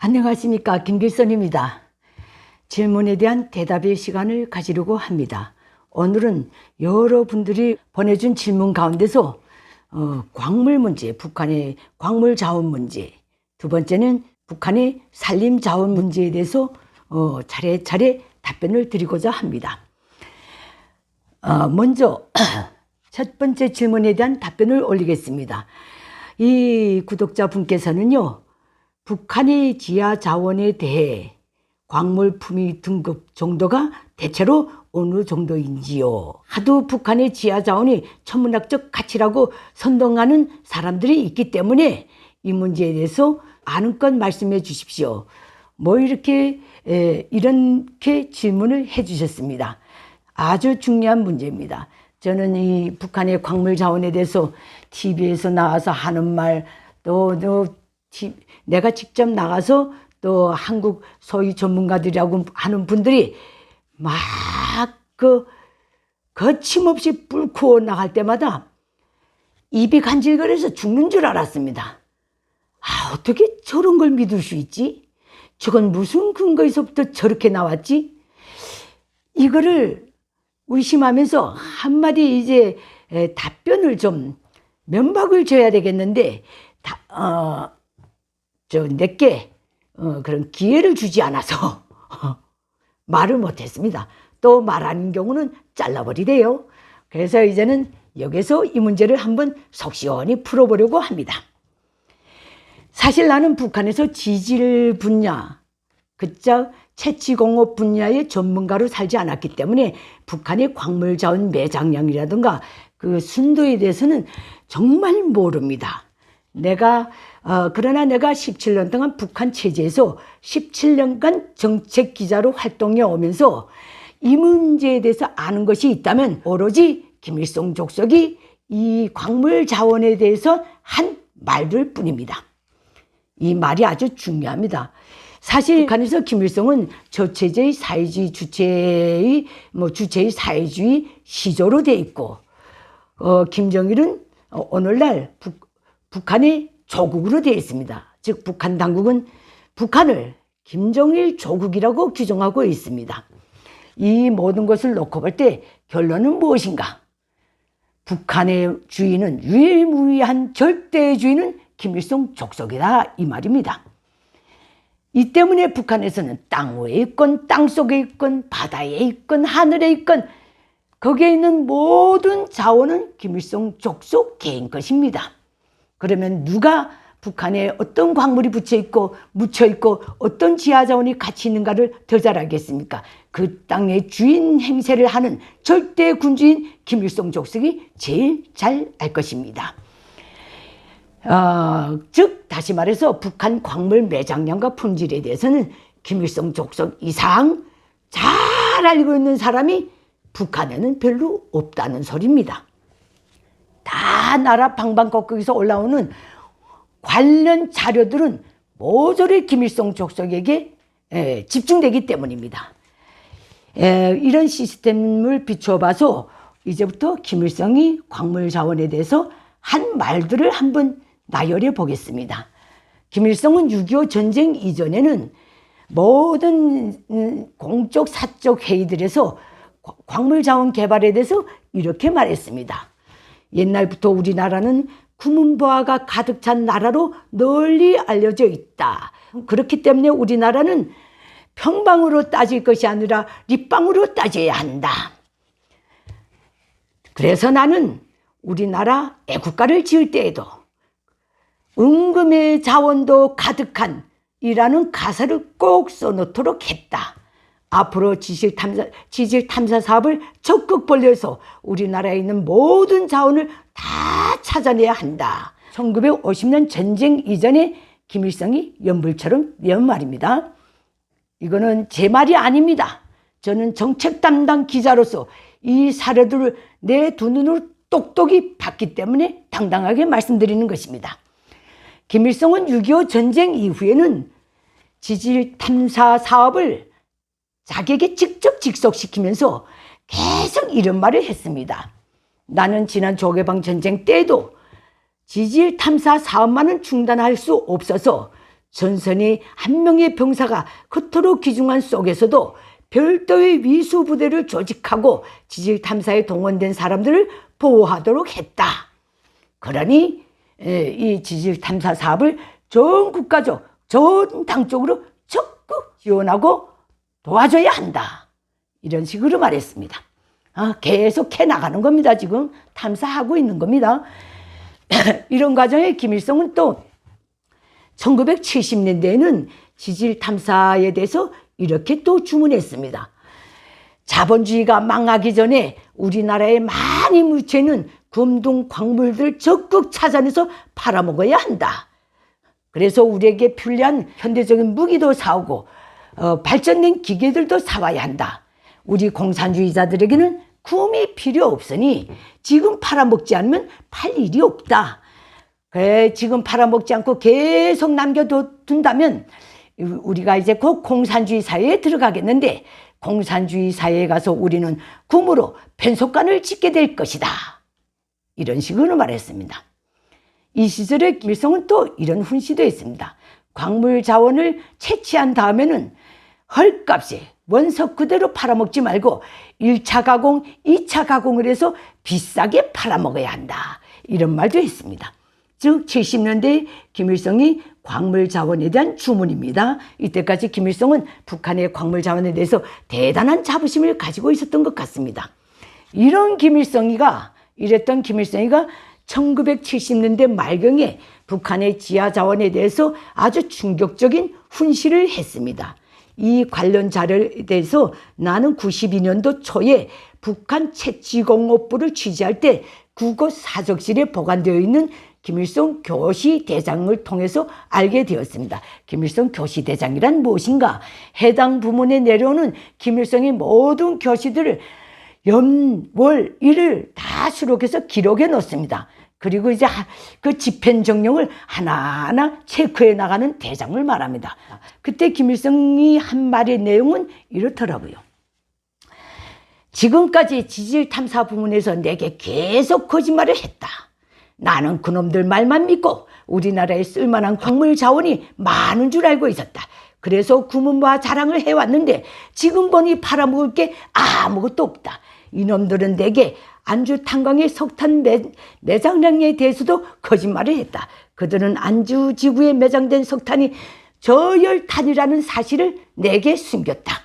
안녕하십니까 김길선입니다. 질문에 대한 대답의 시간을 가지려고 합니다. 오늘은 여러분들이 보내준 질문 가운데서 어, 광물 문제, 북한의 광물 자원 문제, 두 번째는 북한의 산림 자원 문제에 대해서 어, 차례차례 답변을 드리고자 합니다. 어, 먼저 첫 번째 질문에 대한 답변을 올리겠습니다. 이 구독자 분께서는요, 북한의 지하 자원에 대해 광물 품위 등급 정도가 대체로 어느 정도인지요. 하도 북한의 지하 자원이 천문학적 가치라고 선동하는 사람들이 있기 때문에 이 문제에 대해서 아는 것 말씀해 주십시오. 뭐 이렇게 에, 이렇게 질문을 해 주셨습니다. 아주 중요한 문제입니다. 저는 이 북한의 광물 자원에 대해서 TV에서 나와서 하는 말, 또, 또 티- 내가 직접 나가서 또 한국 소위 전문가들이라고 하는 분들이 막 그 거침없이 뿔고 나갈 때마다 입이 간질거려서 죽는 줄 알았습니다. 아, 어떻게 저런 걸 믿을 수 있지? 저건 무슨 근거에서부터 저렇게 나왔지? 이거를 의심하면서 한마디 이제 에, 답변을 좀 면박을 줘야 되겠는데, 다, 어, 저, 내게, 어, 그런 기회를 주지 않아서 말을 못했습니다. 또 말하는 경우는 잘라버리대요. 그래서 이제는 여기서 이 문제를 한번 속 시원히 풀어보려고 합니다. 사실 나는 북한에서 지질 분야, 그자 채취공업 분야의 전문가로 살지 않았기 때문에 북한의 광물 자원 매장량이라든가 그 순도에 대해서는 정말 모릅니다. 내가 어, 그러나 내가 17년 동안 북한 체제에서 17년간 정책 기자로 활동해 오면서 이 문제에 대해서 아는 것이 있다면 오로지 김일성 족속이 이 광물 자원에 대해서 한 말들 뿐입니다. 이 말이 아주 중요합니다. 사실 북한에서 김일성은 저체제의 사회주의 주체의 뭐 주체의 사회주의 시조로 돼 있고 어, 김정일은 어, 오늘날 북, 북한의 조국으로 되어 있습니다. 즉 북한 당국은 북한을 김정일 조국이라고 규정하고 있습니다. 이 모든 것을 놓고 볼 때 결론은 무엇인가? 북한의 주인은 유일무이한 절대주인은 김일성 족속이다 이 말입니다. 이 때문에 북한에서는 땅 위에 있건 땅 속에 있건 바다에 있건 하늘에 있건 거기에 있는 모든 자원은 김일성 족속 개인 것입니다. 그러면 누가 북한에 어떤 광물이 붙여 있고 묻혀 있고 어떤 지하 자원이 같이 있는가를 더 잘 알겠습니까? 그 땅의 주인 행세를 하는 절대 군주인 김일성 족속이 제일 잘 알 것입니다. 어, 즉 다시 말해서 북한 광물 매장량과 품질에 대해서는 김일성 족속 이상 잘 알고 있는 사람이 북한에는 별로 없다는 소리입니다. 다 나라 방방곡곡에서 올라오는 관련 자료들은 모조리 김일성 족속에게 에, 집중되기 때문입니다. 에, 이런 시스템을 비춰봐서 이제부터 김일성이 광물 자원에 대해서 한 말들을 한번 나열해 보겠습니다. 김일성은 6.25 전쟁 이전에는 모든 음, 공적 사적 회의들에서 과- 광물 자원 개발에 대해서 이렇게 말했습니다. 옛날부터 우리나라는 구문보화가 가득 찬 나라로 널리 알려져 있다. 그렇기 때문에 우리나라는 평방으로 따질 것이 아니라 립방으로 따져야 한다. 그래서 나는 우리나라 애국가를 지을 때에도 은금의 자원도 가득한 이라는 가사를 꼭 써놓도록 했다. 앞으로 지질 탐사, 지질 탐사 사업을 적극 벌려서 우리나라에 있는 모든 자원을 다 찾아내야 한다. 1950년 전쟁 이전에 김일성이 연불처럼 연 말입니다. 이거는 제 말이 아닙니다. 저는 정책 담당 기자로서 이 사례들을 내 두 눈으로 똑똑히 봤기 때문에 당당하게 말씀드리는 것입니다. 김일성은 6.25 전쟁 이후에는 지질 탐사 사업을 자기에게 직접 직속시키면서 계속 이런 말을 했습니다. 나는 지난 조개방 전쟁 때에도 지질 탐사 사업만은 중단할 수 없어서 전선이 한 명의 병사가 그토록 귀중한 속에서도 별도의 위수 부대를 조직하고 지질 탐사에 동원된 사람들을 보호하도록 했다. 그러니 에, 이 지질 탐사 사업을 전 국가적, 전 당적으로 적극 지원하고 도와줘야 한다. 이런 식으로 말했습니다. 아, 계속 해 나가는 겁니다. 지금 탐사하고 있는 겁니다. 이런 과정에 김일성은 또 1970년대에는 지질 탐사에 대해서 이렇게 또 주문했습니다. 자본주의가 망하기 전에 우리나라에 많이 묻혀있는 금동 광물들 적극 찾아내서 팔아먹어야 한다. 그래서 우리에게 편리한 현대적인 무기도 사오고 어, 발전된 기계들도 사와야 한다. 우리 공산주의자들에게는 구음이 필요 없으니 지금 팔아먹지 않으면 팔 일이 없다. 그래, 지금 팔아먹지 않고 계속 남겨둔다면 우리가 이제 곧 공산주의 사회에 들어가겠는데 공산주의 사회에 가서 우리는 kum으로 편속관을 짓게 될 것이다. 이런 식으로 말했습니다. 이 시절에 김일성은 또 이런 훈시도 했습니다. 광물 자원을 채취한 다음에는 헐값에 원석 그대로 팔아먹지 말고 1차 가공, 2차 가공을 해서 비싸게 팔아먹어야 한다. 이런 말도 했습니다. 즉 70년대 김일성이 광물 자원에 대한 주문입니다. 이때까지 김일성은 북한의 광물 자원에 대해서 대단한 자부심을 가지고 있었던 것 같습니다. 이런 김일성이가 이랬던 김일성이가 1970년대 말경에 북한의 지하 자원에 대해서 아주 충격적인 훈시를 했습니다. 이 관련 자료에 대해서 나는 92년도 초에 북한 채취공업부를 취재할 때 국어 사적실에 보관되어 있는 김일성 교시 대장을 통해서 알게 되었습니다. 김일성 교시 대장이란 무엇인가? 해당 부문에 내려오는 김일성의 모든 교시들을 연, 월, 일을 다 수록해서 기록해 놓습니다. 그리고 이제 그 집행 정령을 하나하나 체크해 나가는 대장을 말합니다. 그때 김일성이 한 말의 내용은 이렇더라고요. 지금까지 지질 탐사 부문에서 내게 계속 거짓말을 했다. 나는 그놈들 말만 믿고 우리나라에 쓸만한 광물 자원이 많은 줄 알고 있었다. 그래서 구문과 자랑을 해왔는데 지금 보니 팔아먹을 게 아무것도 없다. 이놈들은 내게 안주 탄광의 석탄 매, 매장량에 대해서도 거짓말을 했다. 그들은 안주 지구에 매장된 석탄이 저열탄이라는 사실을 내게 숨겼다.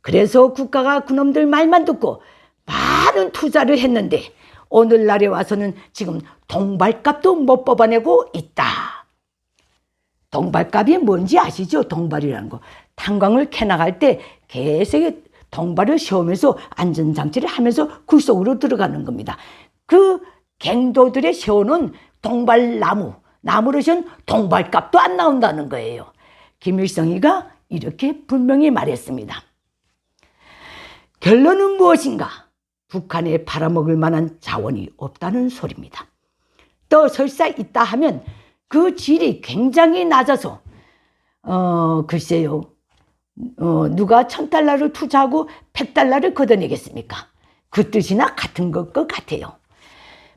그래서 국가가 그놈들 말만 듣고 많은 투자를 했는데 오늘날에 와서는 지금 동발값도 못 뽑아내고 있다. 동발값이 뭔지 아시죠? 동발이라는 거. 탄광을 캐나갈 때 개색의 동발을 세우면서 안전장치를 하면서 굴 속으로 들어가는 겁니다. 그 갱도들의 세우는 동발나무, 나무로선 동발값도 안 나온다는 거예요. 김일성이가 이렇게 분명히 말했습니다. 결론은 무엇인가? 북한에 팔아먹을 만한 자원이 없다는 소리입니다. 또 설사 있다 하면 그 질이 굉장히 낮아서 어 글쎄요 어, 누가 천 달러를 투자하고 백 달러를 걷어내겠습니까? 그 뜻이나 같은 것과 같아요.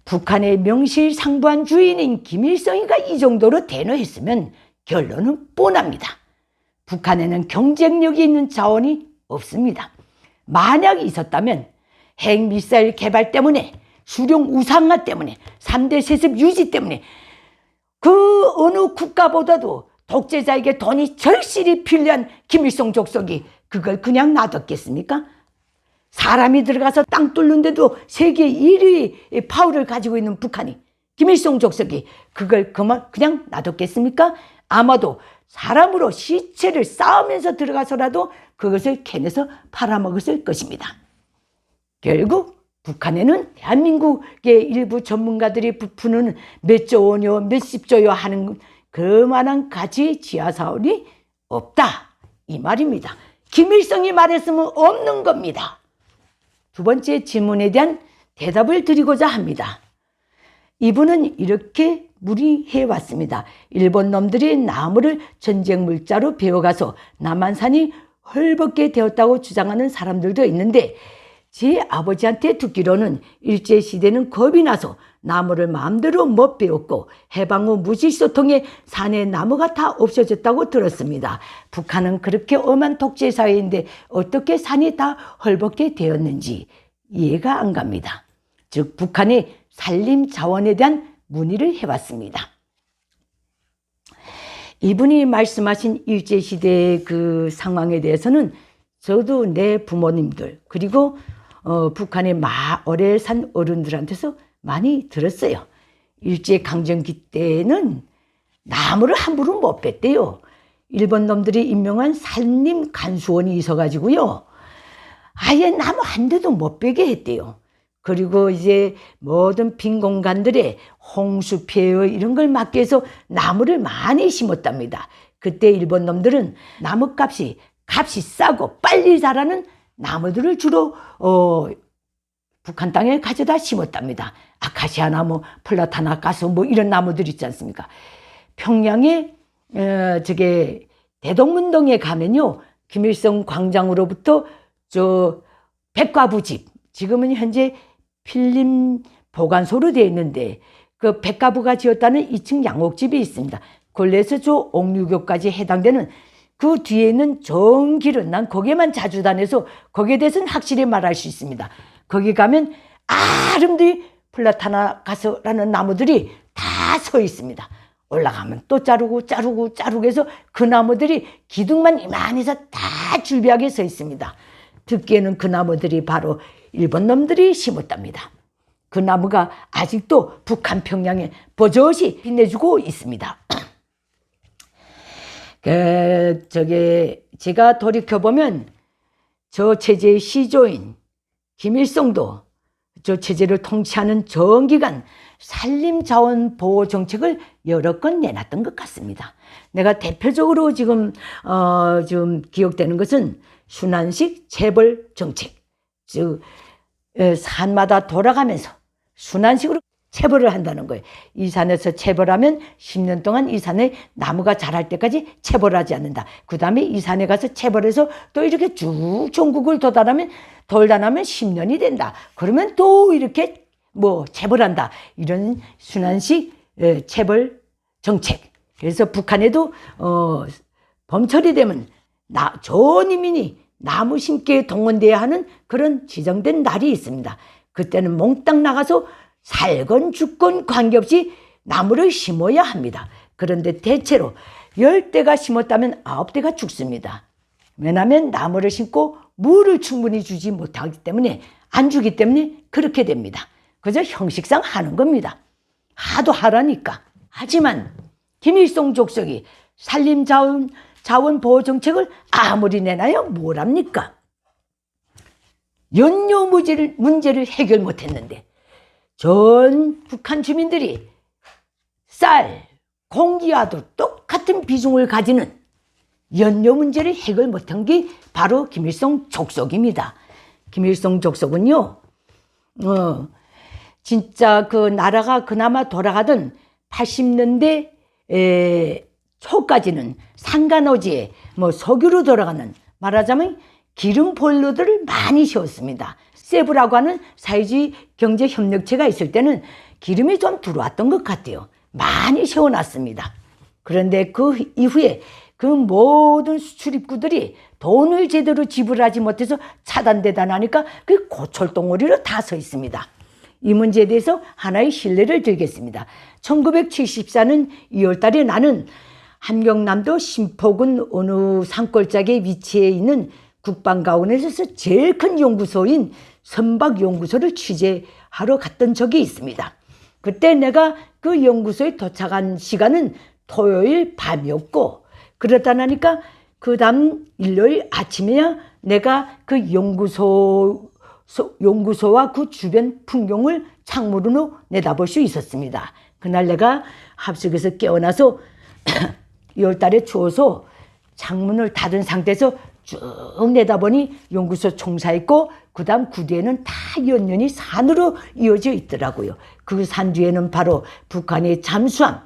북한의 명실상부한 주인인 김일성이가 이 정도로 대노했으면 결론은 뻔합니다. 북한에는 경쟁력이 있는 자원이 없습니다. 만약 있었다면 핵미사일 개발 때문에 수령 우상화 때문에 3대 세습 유지 때문에 그 어느 국가보다도 독재자에게 돈이 절실히 필요한 김일성 족속이 그걸 그냥 놔뒀겠습니까? 사람이 들어가서 땅 뚫는데도 세계 1위 파워를 가지고 있는 북한이 김일성 족속이 그걸 그만 그냥 놔뒀겠습니까? 아마도 사람으로 시체를 쌓으면서 들어가서라도 그것을 캐내서 팔아먹었을 것입니다. 결국 북한에는 대한민국의 일부 전문가들이 부푸는 몇 조 원요, 몇십 조요 하는 그만한 가치 지하사원이 없다. 이 말입니다. 김일성이 말했으면 없는 겁니다. 두 번째 질문에 대한 대답을 드리고자 합니다. 이분은 이렇게 무리해 왔습니다. 일본 놈들이 나무를 전쟁 물자로 배워가서 남한산이 헐벗게 되었다고 주장하는 사람들도 있는데 제 아버지한테 듣기로는 일제시대는 겁이 나서 나무를 마음대로 못 베었고 해방 후 무질서통에 산에 나무가 다 없어졌다고 들었습니다. 북한은 그렇게 엄한 독재 사회인데 어떻게 산이 다 헐벗게 되었는지 이해가 안 갑니다. 즉 북한의 산림 자원에 대한 문의를 해봤습니다. 이분이 말씀하신 일제시대의 그 상황에 대해서는 저도 내 부모님들 그리고 어, 북한의 마을에 산 어른들한테서 많이 들었어요. 일제 강점기 때는 나무를 함부로 못 뺐대요. 일본 놈들이 임명한 산림 간수원이 있어가지고요. 아예 나무 한 대도 못 빼게 했대요. 그리고 이제 모든 빈 공간들에 홍수 피해 이런 걸 막기 위해서 나무를 많이 심었답니다. 그때 일본 놈들은 나무값이 값이 싸고 빨리 자라는 나무들을 주로 어, 북한 땅에 가져다 심었답니다. 아카시아 나무, 플라타나 가수 뭐 이런 나무들 있지 않습니까? 평양에 어, 저게 대동문동에 가면요 김일성 광장으로부터 저 백과부 집 지금은 현재 필름 보관소로 되어 있는데 그 백과부가 지었다는 2층 양옥집이 있습니다. 걸레에서 저 옥류교까지 해당되는 그 뒤에 있는 좋은 길은 난 거기에만 자주 다녀서 거기에 대해서는 확실히 말할 수 있습니다. 거기 가면 아름드리 플라타나 가서라는 나무들이 다 서 있습니다. 올라가면 또 자르고 자르고 자르고 해서 그 나무들이 기둥만 이만해서 다 줄비하게 서 있습니다. 듣기에는 그 나무들이 바로 일본 놈들이 심었답니다. 그 나무가 아직도 북한 평양에 버젓이 빛내주고 있습니다. 그 저기 제가 돌이켜 보면 저 체제의 시조인 김일성도 저 체제를 통치하는 정기간 산림자원 보호 정책을 여러 건 내놨던 것 같습니다. 내가 대표적으로 지금 어, 좀 기억되는 것은 순환식 재벌 정책, 즉 에, 산마다 돌아가면서 순환식으로 체벌을 한다는 거예요. 이 산에서 체벌하면 10년 동안 이 산에 나무가 자랄 때까지 체벌하지 않는다. 그 다음에 이 산에 가서 체벌해서 또 이렇게 쭉 전국을 도달하면 돌다 나면 10년이 된다. 그러면 또 이렇게 뭐 체벌한다. 이런 순환식 에, 체벌 정책. 그래서 북한에도 어, 범철이 되면 나, 전 이민이 나무 심기에 동원돼야 하는 그런 지정된 날이 있습니다. 그때는 몽땅 나가서 살건 죽건 관계없이 나무를 심어야 합니다. 그런데 대체로 열 대가 심었다면 아홉 대가 죽습니다. 왜냐하면 나무를 심고 물을 충분히 주지 못하기 때문에 안 주기 때문에 그렇게 됩니다. 그저 형식상 하는 겁니다. 하도 하라니까. 하지만 김일성 족속이 산림 자원, 자원 보호 정책을 아무리 내놔요 뭐랍니까? 연료 문제를, 문제를 해결 못했는데 전 북한 주민들이 쌀, 공기와도 똑같은 비중을 가지는 연료 문제를 해결 못한 게 바로 김일성 족속입니다. 김일성 족속은요, 어, 진짜 그 나라가 그나마 돌아가던 80년대 에, 초까지는 상간오지에 뭐 석유로 돌아가는 말하자면 기름 볼로들을 많이 씌웠습니다. 세부라고 하는 사회주의 경제 협력체가 있을 때는 기름이 좀 들어왔던 것 같아요. 많이 세워놨습니다. 그런데 그 이후에 그 모든 수출입구들이 돈을 제대로 지불하지 못해서 차단되다 나니까 그 고철 덩어리로 다 서 있습니다. 이 문제에 대해서 하나의 신뢰를 들겠습니다. 1974년 2월 달에 나는 한경남도 신포군 어느 산골짜기에 위치해 있는 국방가원에서 제일 큰 연구소인 선박연구소를 취재하러 갔던 적이 있습니다. 그때 내가 그 연구소에 도착한 시간은 토요일 밤이었고 그러다 나니까 그 다음 일요일 아침에야 내가 그 연구소 소, 연구소와 그 주변 풍경을 창문으로 내다볼 수 있었습니다. 그날 내가 합숙에서 깨어나서 2월달에 추워서 창문을 닫은 상태에서 쭉 내다보니 연구소 총사 있고 그 다음 구뒤에는 다 연연히 산으로 이어져 있더라고요. 그 산 뒤에는 바로 북한의 잠수함,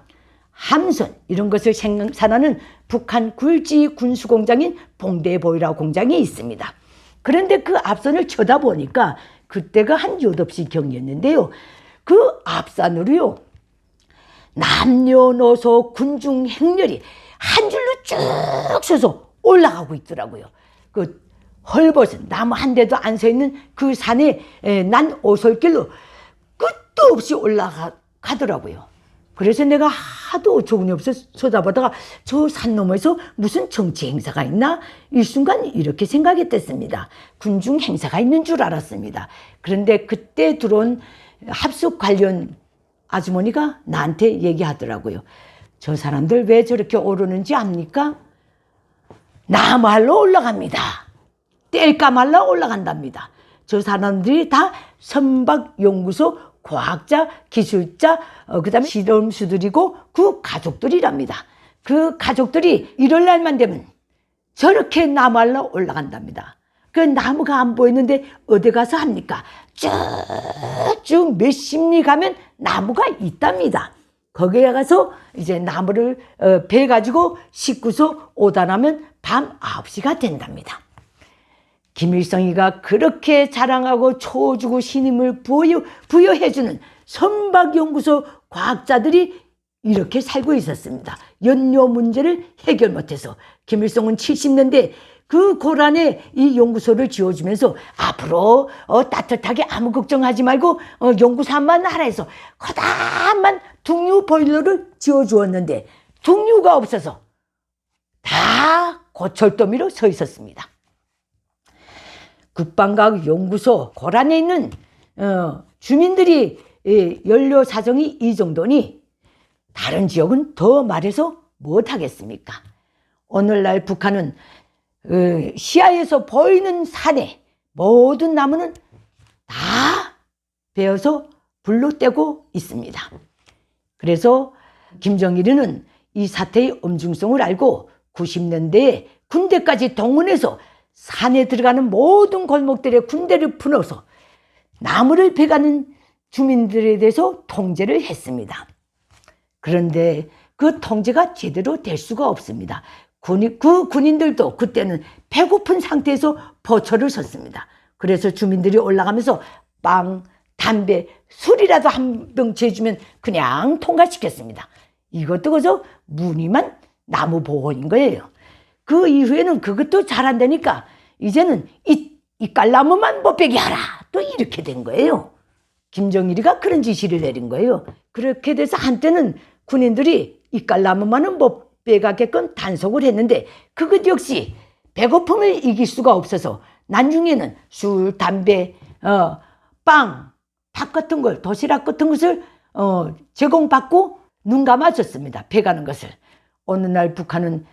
함선 이런 것을 생산하는 북한 굴지 군수공장인 봉대보이라 공장이 있습니다. 그런데 그 앞선을 쳐다보니까 그때가 한 8시 경이었는데요. 그 앞산으로요. 남녀노소 군중 행렬이 한 줄로 쭉 서서 올라가고 있더라고요. 그 헐벗은 나무 한 대도 안 서 있는 그 산에 에, 난 오솔길로 끝도 없이 올라가더라고요. 그래서 내가 하도 조근이 없어 쳐다보다가 저 산 너머에서 무슨 정치 행사가 있나? 일순간 이렇게 생각했댔습니다. 군중 행사가 있는 줄 알았습니다. 그런데 그때 들어온 합숙 관련 아주머니가 나한테 얘기하더라고요. 저 사람들 왜 저렇게 오르는지 압니까? 나말로 올라갑니다. 뗄까 말라 올라간답니다. 저 사람들이 다 선박연구소 과학자, 기술자, 어, 그 다음에 실험수들이고 그 가족들이랍니다. 그 가족들이 이럴 날만 되면 저렇게 나말로 올라간답니다. 그 나무가 안 보이는데 어디 가서 합니까? 쭉쭉 몇십 리 가면 나무가 있답니다. 거기에 가서 이제 나무를 어, 배 가지고 싣고서 오다 나면 밤 9시가 된답니다. 김일성이가 그렇게 자랑하고 초주고 신임을 부여, 부여해주는 선박연구소 과학자들이 이렇게 살고 있었습니다. 연료 문제를 해결 못해서 김일성은 70년대 그 고란에 이 연구소를 지어주면서 앞으로 어, 따뜻하게 아무 걱정하지 말고 어, 연구소만 하라 해서 커다란 둥유 보일러를 지어주었는데 둥유가 없어서 다 고철더미로 서 있었습니다. 국방과학 연구소 고란에 있는 어, 주민들이 예, 연료 사정이 이 정도니 다른 지역은 더 말해서 못하겠습니까? 오늘날 북한은 어, 시야에서 보이는 산에 모든 나무는 다 베어서 불로 떼고 있습니다. 그래서 김정일이는 이 사태의 엄중성을 알고 90년대에 군대까지 동원해서 산에 들어가는 모든 골목들에 군대를 풀어서 나무를 베가는 주민들에 대해서 통제를 했습니다. 그런데 그 통제가 제대로 될 수가 없습니다. 군인, 그 군인들도 그때는 배고픈 상태에서 포초를 섰습니다. 그래서 주민들이 올라가면서 빵, 담배, 술이라도 한 병 재주면 그냥 통과시켰습니다. 이것도 그저 무늬만 나무 보호인 거예요. 그 이후에는 그것도 잘한다니까 이제는 이, 이 깔나무만 못 베게 하라. 또 이렇게 된 거예요. 김정일이가 그런 지시를 내린 거예요. 그렇게 돼서 한때는 군인들이 이 깔나무만은 못 빼가게끔 단속을 했는데 그것 역시 배고픔을 이길 수가 없어서 나중에는 술, 담배, 어, 빵, 밥 같은 걸, 도시락 같은 것을 어, 제공받고 눈 감아줬습니다. 배 가는 것을. 어느 날 북한은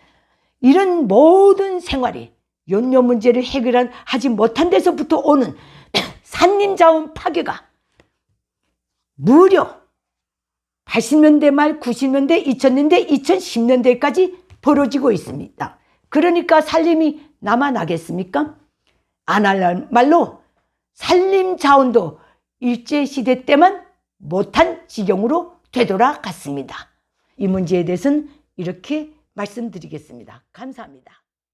이런 모든 생활이 연료 문제를 해결하지 못한 데서부터 오는 산림자원 파괴가 무려 80년대 말 90년대 2000년대 2010년대까지 벌어지고 있습니다. 그러니까 살림이 남아나겠습니까? 안 할 말로 산림 자원도 일제시대 때만 못한 지경으로 되돌아갔습니다. 이 문제에 대해서는 이렇게 말씀드리겠습니다. 감사합니다.